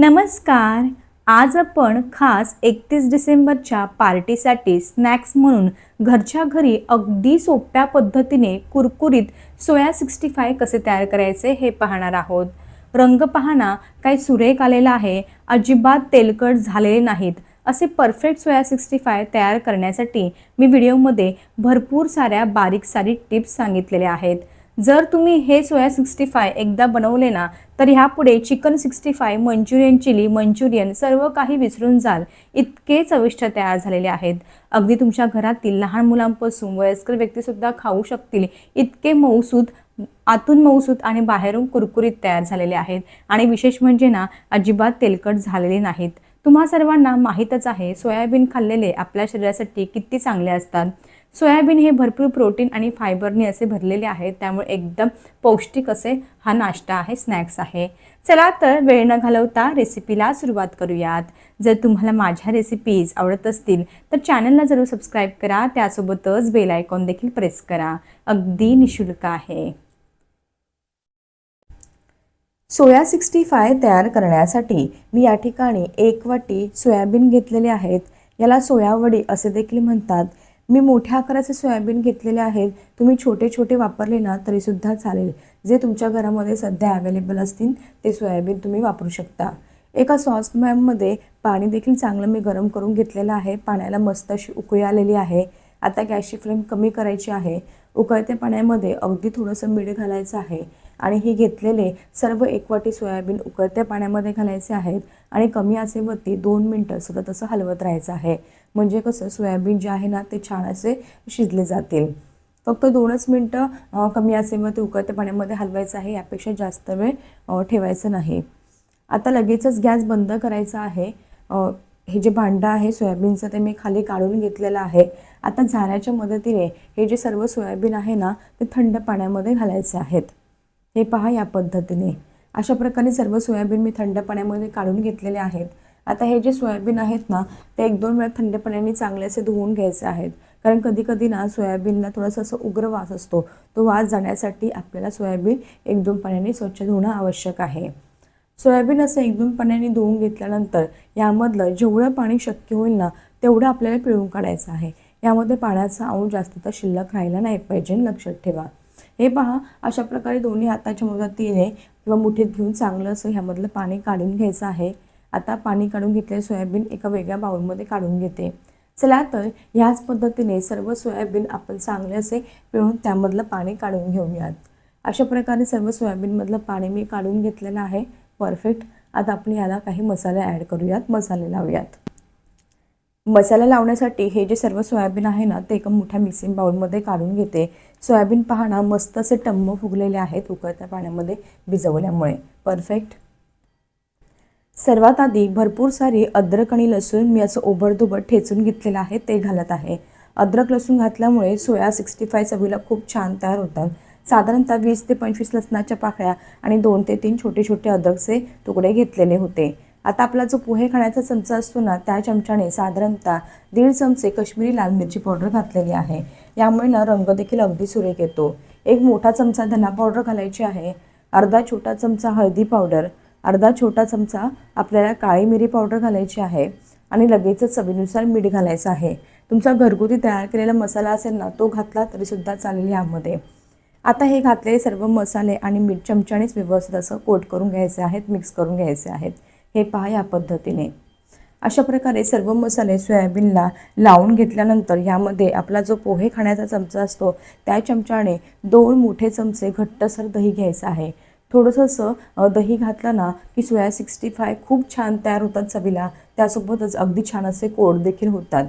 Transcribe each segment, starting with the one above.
नमस्कार. आज आपण खास एकतीस डिसेंबरच्या पार्टीसाठी स्नॅक्स म्हणून घरच्या घरी अगदी सोप्या पद्धतीने कुरकुरीत सोया सिक्स्टी फाय कसे तयार करायचे हे पाहणार आहोत. रंग पाहणा काही सुरेख आलेला आहे. अजिबात तेलकट झालेले नाहीत. असे परफेक्ट सोया सिक्स्टी फाय तयार करण्यासाठी मी व्हिडिओमध्ये भरपूर साऱ्या बारीक सारीक टिप्स सांगितलेल्या आहेत. जर तुम्ही हे सोया सिक्स्टी फाय एकदा बनवले ना तर ह्यापुढे chicken sixty five manchurian chilli manchurian सर्व काही विसरून जाल. इतके चविष्ट तयार झालेले आहेत. अगदी तुमच्या घरातील लहान मुलांपासून वयस्कर व्यक्तीसुद्धा खाऊ शकतील. इतके मऊसूद आतून मऊसूद आणि बाहेरून कुरकुरीत तयार झालेले आहेत. आणि विशेष म्हणजे ना अजिबात तेलकट झालेले नाहीत. तुम्हा सर्वांना माहीतच आहे सोयाबीन खाल्लेले आपल्या शरीरासाठी किती चांगले असतात. सोयाबीन हे भरपूर प्रोटीन आणि फायबरने असे भरलेले आहेत त्यामुळे एकदम पौष्टिक असे हा नाश्ता आहे स्नॅक्स आहे. चला तर वेळ न घालवता रेसिपीला सुरुवात करूयात. जर तुम्हाला माझ्या रेसिपीज आवडत असतील तर चॅनलला जरूर सबस्क्राईब करा त्यासोबतच बेल आयकॉन देखील प्रेस करा. अगदी निशुल्क आहे. सोया सिक्स्टी फाय तयार करण्यासाठी मी या ठिकाणी एक वाटी सोयाबीन घेतलेले आहेत. याला सोयावडी असे देखील म्हणतात. मी मोठ्या आकाराचे सोयाबीन घेतलेले आहेत. तुम्ही छोटे छोटे वापरले ना तरीसुद्धा चालेल. जे तुमच्या घरामध्ये सध्या अवेलेबल असतील ते सोयाबीन तुम्ही वापरू शकता. एका सॉस मॅममध्ये पाणी देखील चांगलं मी गरम करून घेतलेलं आहे. पाण्याला मस्त अशी उकळी आलेली आहे. आता गॅसची फ्लेम कमी करायची आहे. उकळत्या पाण्यामध्ये अगदी थोडंसं मीठ घालायचं आहे. आणि हे घेतलेले सर्व एकवटी सोयाबीन उकळत्या पाण्यामध्ये घालायचे आहेत आणि कमी आचेवरती दोन मिनटं सतत असं हलवत राहायचं आहे. म्हणजे कसं सोयाबीन जे आहे ना ते छान असे शिजले जातील. फक्त दोनच मिनटं कमी आचेवरती उकळत्या पाण्यामध्ये हलवायचं आहे यापेक्षा जास्त वेळ ठेवायचं नाही. आता लगेचच गॅस बंद करायचा आहे. हे जे भांडं आहे सोयाबीनचं ते मी खाली काढून घेतलेलं आहे. आता झाऱ्याच्या मदतीने हे जे सर्व सोयाबीन आहे ना ते थंड पाण्यामध्ये घालायचे आहेत. हे पहा या पद्धतीने. अशा प्रकारे सर्व सोयाबीन मी थंड पाण्यामध्ये काढून घेतलेले आहेत. आता हे जे सोयाबीन आहेत ना ते एक दोन वेळा थंड पाण्याने चांगले असे धुवून घ्यायचे आहेत. कारण कधी कधी ना सोयाबीनला थोडासा असं उग्र वास असतो. तो वास जाण्यासाठी आपल्याला सोयाबीन एक दोन पाण्याने स्वच्छ धुणं आवश्यक आहे. सोयाबीन असं एक दोन पाण्याने धुवून घेतल्यानंतर यामधलं जेवढं पाणी शक्य होईल ना तेवढं आपल्याला पिळून काढायचं आहे. यामध्ये पाण्याचा अंश जास्त तर शिल्लक राहायला नाही पाहिजे लक्षात ठेवा. हे पहा अशा प्रकारे दोन्ही हाताच्या मदतीने किंवा मुठीत घेऊन चांगलं असं ह्यामधलं पाणी काढून घ्यायचं आहे. आता पाणी काढून घेतलेलं सोयाबीन एका वेगळ्या बाउलमध्ये काढून घेते. चला तर ह्याच पद्धतीने सर्व सोयाबीन आपण चांगले असे पिळून त्यामधलं पाणी काढून घेऊयात. अशा प्रकारे सर्व सोयाबीनमधलं पाणी मी काढून घेतलेलं आहे. परफेक्ट. आता आपण याला काही मसाले ॲड करूयात मसाले लावूयात. मसाला लावण्यासाठी हे जे सर्व सोयाबीन आहे ना ते एका मोठ्या मिक्सिंग बाउलमध्ये काढून घेते. सोयाबीन पाहणा मस्त असे टम्म फुगलेले आहेत उकळत्या पाण्यामध्ये भिजवल्यामुळे. परफेक्ट सर्वात आधी भरपूर सारी अद्रक आणि लसूण मी असं ओबडधोबड ठेचून घेतलेलं आहे ते घालत आहे. अद्रक लसूण घातल्यामुळे सोया सिक्स्टी फाय चवीला खूप छान तयार होतात. साधारणतः वीस ते पंचवीस लसणाच्या पाकळ्या आणि दोन ते तीन छोटे छोटे अद्रकचे तुकडे घेतलेले होते. आता आपला जो पोहे खाण्याचा चमचा असतो ना त्या चमच्याने साधारणतः दीड चमचे कश्मीरी लाल मिरची पावडर घातलेली आहे. यामुळे ना रंग देखील अगदी सुरेख येतो. एक मोठा चमचा धना पावडर घालायची आहे अर्धा छोटा चमचा हळदी पावडर अर्धा छोटा चमचा आपल्याला काळी मिरी पावडर घालायची आहे आणि लगेचच चवीनुसार मीठ घालायचं आहे. तुमचा घरगुती तयार केलेला मसाला असेल ना तो घातला तरीसुद्धा चालेल यामध्ये. आता हे घातलेले सर्व मसाले आणि मीठ चमच्यानेच व्यवस्थित असं कोट करून घ्यायचे आहेत मिक्स करून घ्यायचे आहेत. हे पहा या पद्धतीने. अशा प्रकारे सर्व मसाले सोयाबीनला लावून घेतल्यानंतर यामध्ये आपला जो पोहे खाण्याचा चमचा असतो त्या चमच्याने दोन मोठे चमचे घट्टसर दही घ्यायचं आहे. थोडंसं असं दही घातलं ना की सोया सिक्स्टी फाय खूप छान तयार होतात चवीला. त्यासोबतच अगदी छान असे कोड देखील होतात.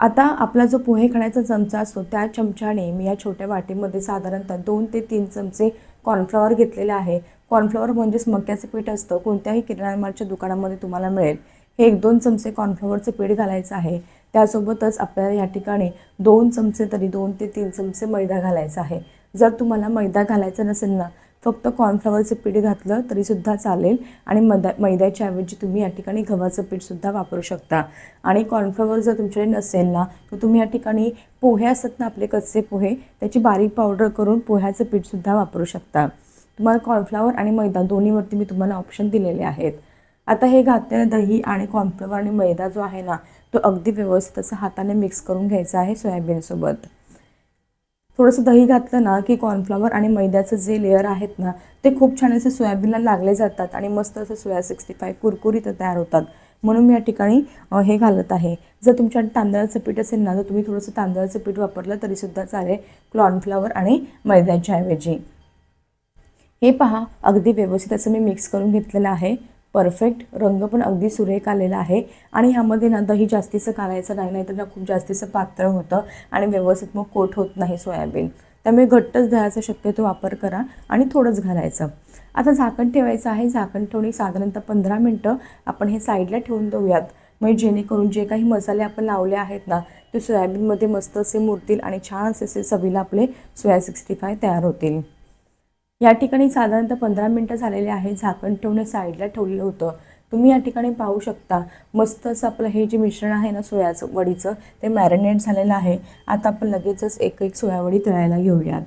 आता आपला जो पोहे खाण्याचा चमचा असतो त्या चमच्याने मी या छोट्या वाटीमध्ये साधारणतः दोन ते तीन चमचे कॉर्नफ्लॉवर घेतलेला आहे. कॉर्नफ्लॉवर म्हणजेच मक्याचं पीठ असतं कोणत्याही किराणा मालच्या दुकानामध्ये तुम्हाला मिळेल. हे एक दोन चमचे कॉर्नफ्लॉवरचं पीठ घालायचं आहे. त्यासोबतच आपल्याला या ठिकाणी दोन चमचे तरी दोन ते तीन चमचे मैदा घालायचा आहे. जर तुम्हाला मैदा घालायचा नसेल ना फक्त कॉर्नफ्लॉवरचं पीठ घातलं तरीसुद्धा चालेल आणि मैदा मैद्याच्या ऐवजी तुम्ही या ठिकाणी गव्हाचं पीठसुद्धा वापरू शकता. आणि कॉर्नफ्लॉवर जर तुमच्याकडे नसेल ना तर तुम्ही या ठिकाणी पोहे असतात ना आपले कच्चे पोहे त्याची बारीक पावडर करून पोह्याचं पीठसुद्धा वापरू शकता. तुम्हाला कॉर्नफ्लावर आणि मैदा दोन्हीवरती मी तुम्हाला ऑप्शन दिलेले आहेत. आता हे घातलेलं दही आणि कॉर्नफ्लॉवर आणि मैदा जो आहे ना तो अगदी व्यवस्थित असं हाताने मिक्स करून घ्यायचा आहे सोयाबीनसोबत. थोडंसं दही घातलं ना की कॉर्नफ्लॉवर आणि मैद्याचं जे लेअर आहेत ना ते खूप छान असे सोयाबीनला लागले जातात आणि मस्त असं सोया सिक्स्टी फाय कुरकुरीत तयार होतात. म्हणून मी या ठिकाणी हे घालत आहे. जर तुमच्या तांदळाचं पीठ असेल ना तर तुम्ही थोडंसं तांदळाचं पीठ वापरलं तरीसुद्धा चालेल कॉर्नफ्लॉवर आणि मैद्याच्या ऐवजी. हे पहा अगदी व्यवस्थित असं मी मिक्स करून घेतलेलं आहे. परफेक्ट रंग पण अगदी सुरेख आलेला आहे. आणि ह्यामध्ये ना दही जास्तीचं घालायचं नाही नाहीतर ना खूप जास्तीचं पातळ होतं आणि व्यवस्थित मग कोट होत नाही सोयाबीन. त्यामुळे घट्टच दह्याचा शक्यतो वापर करा आणि थोडंच घालायचं. आता झाकण ठेवायचं आहे. झाकण ठेवणी साधारणतः पंधरा मिनटं आपण हे साईडला ठेवून देऊयात. म्हणजे जेणेकरून जे काही मसाले आपण लावले आहेत ना ते सोयाबीनमध्ये मस्त असे मुरतील आणि छान असे असे चवीला आपले सोया सिक्स्टी फाय तयार होतील. या ठिकाणी साधारणतः पंधरा मिनटं झालेले आहे झाकण ठेवणे साईडला ठेवलेलं होतं. तुम्ही या ठिकाणी पाहू शकता मस्त असं आपलं हे जे मिश्रण आहे ना सोयाचं वडीचं ते मॅरिनेट झालेलं आहे. आता आपण लगेचच एक एक सोयावडी तळायला घेऊयात.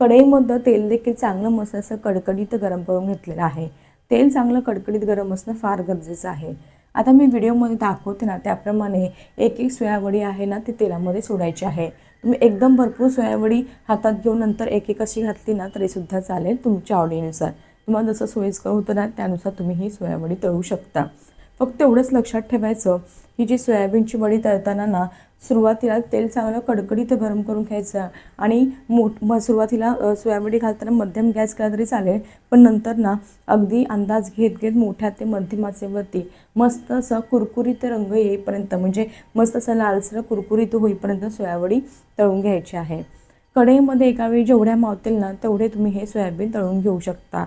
कढईमध्ये तेल देखील चांगलं मस्त असं कडकडीत गरम करून घेतलेलं आहे. तेल चांगलं कडकडीत गरम असणं फार गरजेचं आहे. आता मी व्हिडिओमध्ये दाखवते ना त्याप्रमाणे एक एक सोयावडी आहे ना ती तेलामध्ये सोडायची आहे. तुम्ही एकदम भरपूर सोयावडी हातात घेऊन नंतर एक एक अशी घातली ना तरीसुद्धा चालेल तुमच्या आवडीनुसार. तुम्हाला जसं सोयीस्कर होतं ना त्यानुसार तुम्ही ही सोयावडी तळू शकता. फक्त एवढंच लक्षात ठेवायचं ही जी सोयाबीनची वडी तळताना ना सुरुवातीला तेल चांगलं कडकडीत गरम करून घ्यायचं आणि मोठ म सुरुवातीला सोयाबीन घालताना मध्यम गॅस केला तरी चालेल पण नंतर ना अगदी अंदाज घेत घेत मोठ्या ते मध्यमाचेवरती मस्त असं कुरकुरीत रंग येईपर्यंत म्हणजे मस्त असं लालसर कुरकुरीत होईपर्यंत सोयावडी तळून घ्यायची आहे. कढईमध्ये एकावेळी जेवढ्या मावतील ना तेवढे तुम्ही हे सोयाबीन तळून घेऊ शकता.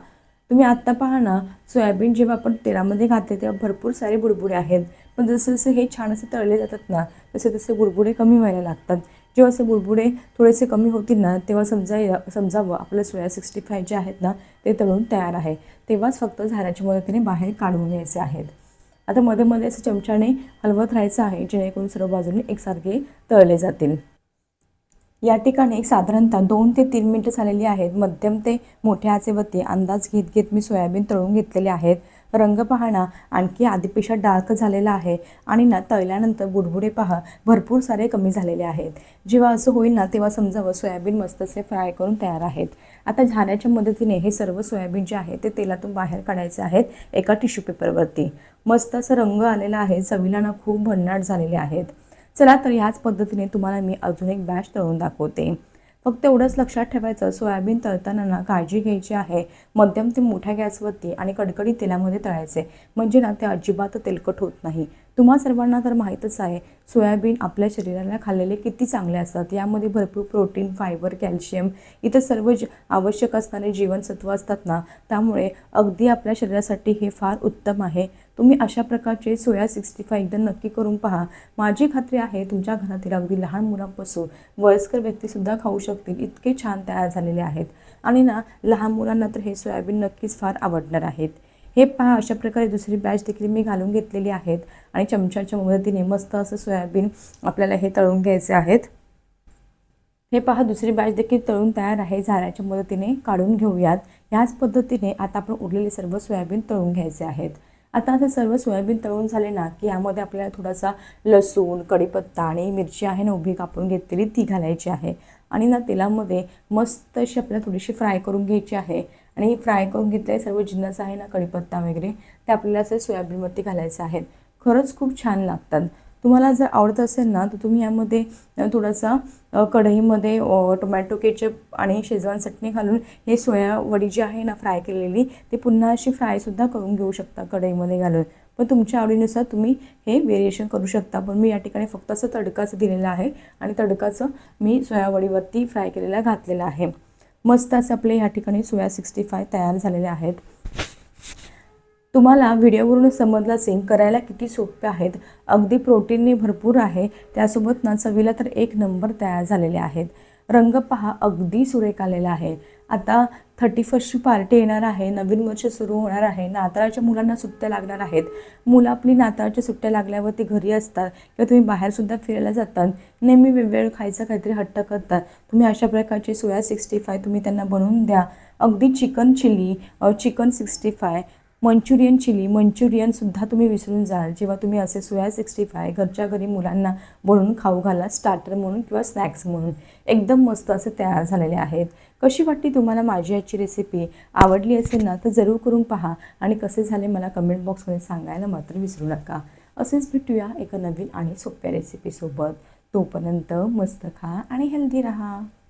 तुम्ही आत्ता पहा ना सोयाबीन जेव्हा आपण तेलामध्ये घातले तेव्हा भरपूर सारे बुडबुडे आहेत. पण जसं जसं हे छान असे तळले जातात ना तसे तसे बुडबुडे कमी व्हायला लागतात. जेव्हा असे बुडबुडे थोडेसे कमी होतील ना तेव्हा समजा समजावं. आपलं सोया सिक्स्टी फाय जे आहेत ना ते तळून तयार आहे. तेव्हाच फक्त झाऱ्याच्या मदतीने बाहेर काढून घ्यायचे आहेत. आता मध्ये मध्ये असं चमच्याने हलवत राहायचं आहे जेणेकरून सर्व बाजूने एकसारखे तळले जातील. या ठिकाणी एक साधारणतः दोन ते तीन मिनटं झालेली आहेत. मध्यम ते मोठ्या आचेवरती अंदाज घेत घेत मी सोयाबीन तळून घेतलेले आहेत. रंग पहा आणखी आधीपेक्षा डार्क झालेला आहे आणि ना तळल्यानंतर बुडबुडे पहा भरपूर सारे कमी झालेले आहेत. जेव्हा असं होईल ना तेव्हा समजावं सोयाबीन मस्त असे फ्राय करून तयार आहेत. आता झाऱ्याच्या मदतीने हे सर्व सोयाबीन जे आहे ते तेलातून बाहेर काढायचे आहेत एका टिश्यू पेपरवरती. मस्त असं रंग आलेला आहे. चवीला ना खूप भन्नाट झालेले आहेत. चला तर ह्याच पद्धतीने तुम्हाला मी अजून एक बॅच तळून दाखवते. फक्त एवढंच लक्षात ठेवायचं सोयाबीन तळताना ना काळजी घ्यायची आहे. मध्यम ते मोठ्या गॅसवरती आणि कडकडीत तेलामध्ये तळायचे. म्हणजे ना ते अजिबात तेलकट होत नाही. तुम्हा सर्वांना तर माहीतच आहे सोयाबीन आपल्या शरीराला खाल्लेले किती चांगले असतात. यामध्ये भरपूर प्रोटीन फायबर कॅल्शियम इतर सर्व ज आवश्यक असणारे जीवनसत्व असतात ना त्यामुळे अगदी आपल्या शरीरासाठी हे फार उत्तम आहे. तुम्ही अशा प्रकारचे सोया सिक्स्टी फाय एकदा नक्की करून पहा. माझी खात्री आहे तुमच्या घरातील अगदी लहान मुलांपासून वयस्कर व्यक्तीसुद्धा खाऊ शकतील इतके छान तयार झालेले आहेत. आणि ना लहान मुलांना तर हे सोयाबीन नक्कीच फार आवडणार आहेत. हे पहा अशा प्रकारे दुसरी बॅच देखील मी घालून घेतलेली आहेत. आणि चमच्याच्या मदतीने मस्त असं सोयाबीन आपल्याला हे तळून घ्यायचे आहेत. हे पहा दुसरी बॅच देखील तळून तयार आहे. झाऱ्याच्या मदतीने काढून घेऊयात. ह्याच पद्धतीने आता आपण उरलेले सर्व सोयाबीन तळून घ्यायचे आहेत. आता आता सर्व सोयाबीन तळून झाले ना की यामध्ये आपल्याला थोडासा लसूण कढीपत्ता आणि मिरची आहे ना उभी कापून घेतलेली ती घालायची आहे. आणि ना तेलामध्ये मस्त अशी आपल्याला थोडीशी फ्राय करून घ्यायची आहे. आणि ही फ्राय करून घेतले सर्व जिन्नस आहे ना कढीपत्ता वगैरे ते आपल्याला असे सोयाबीनवरती घालायचे आहेत खरंच खूप छान लागतात. तुम्हाला जर आवडत असेल ना तर तुम्ही यामध्ये थोडासा कढईमध्ये टोमॅटो केचप आणि शेजवान चटणी घालून हे सोया वडी जी आहे ना फ्राय केलेली ते पुन्हा अशी फ्रायसुद्धा करून घेऊ शकता कढईमध्ये घालून. पण तुमच्या आवडीनुसार तुम्ही हे व्हेरिएशन करू शकता. पण मी या ठिकाणी फक्त असं तडकाचं दिलेलं आहे आणि तडकाचं मी सोयावडीवरती फ्राय केलेला घातलेला आहे. मस्त असे आपले या ठिकाणी सोया सिक्स्टी फाय तयार झालेले आहेत. तुम्हाला व्हिडिओवरून समजलं असेल करायला किती सोपे आहेत. अगदी प्रोटीनने भरपूर आहे. त्यासोबत ना चवीला तर एक नंबर तयार झालेले आहेत. रंग पहा अगदी सुरेख आलेला आहे. आता थर्टी फर्स्टची पार्टी येणार आहे नवीन वर्ष सुरू होणार आहे नाताळाच्या मुलांना सुट्ट्या लागणार आहेत. मुलं आपली नाताळच्या सुट्ट्या लागल्यावर ती घरी असतात किंवा तुम्ही बाहेरसुद्धा फिरायला जातात नेहमी वेगवेगळं खायचं काहीतरी हट्ट करतात. तुम्ही अशा प्रकारची सोया सिक्स्टी फाय तुम्ही त्यांना बनवून द्या. अगदी chicken chilli chicken sixty five manchurian chilli मंचुरियनसुद्धा तुम्ही विसरून जाल. जेव्हा तुम्ही असे सोया सिक्स्टी फाय घरच्या घरी मुलांना बनवून खाऊ घाला स्टार्टर म्हणून किंवा स्नॅक्स म्हणून. एकदम मस्त असे तयार झालेले आहेत. कशी वाटली तुम्हाला माझी आजची रेसिपी आवडली असेल ना तर जरूर करून पहा. आणि कसे झाले मला कमेंट बॉक्समध्ये सांगायला मात्र विसरू नका. असेच भेटूया एका नवीन आणि सोप्या रेसिपीसोबत तोपर्यंत मस्त खा आणि हेल्दी राहा.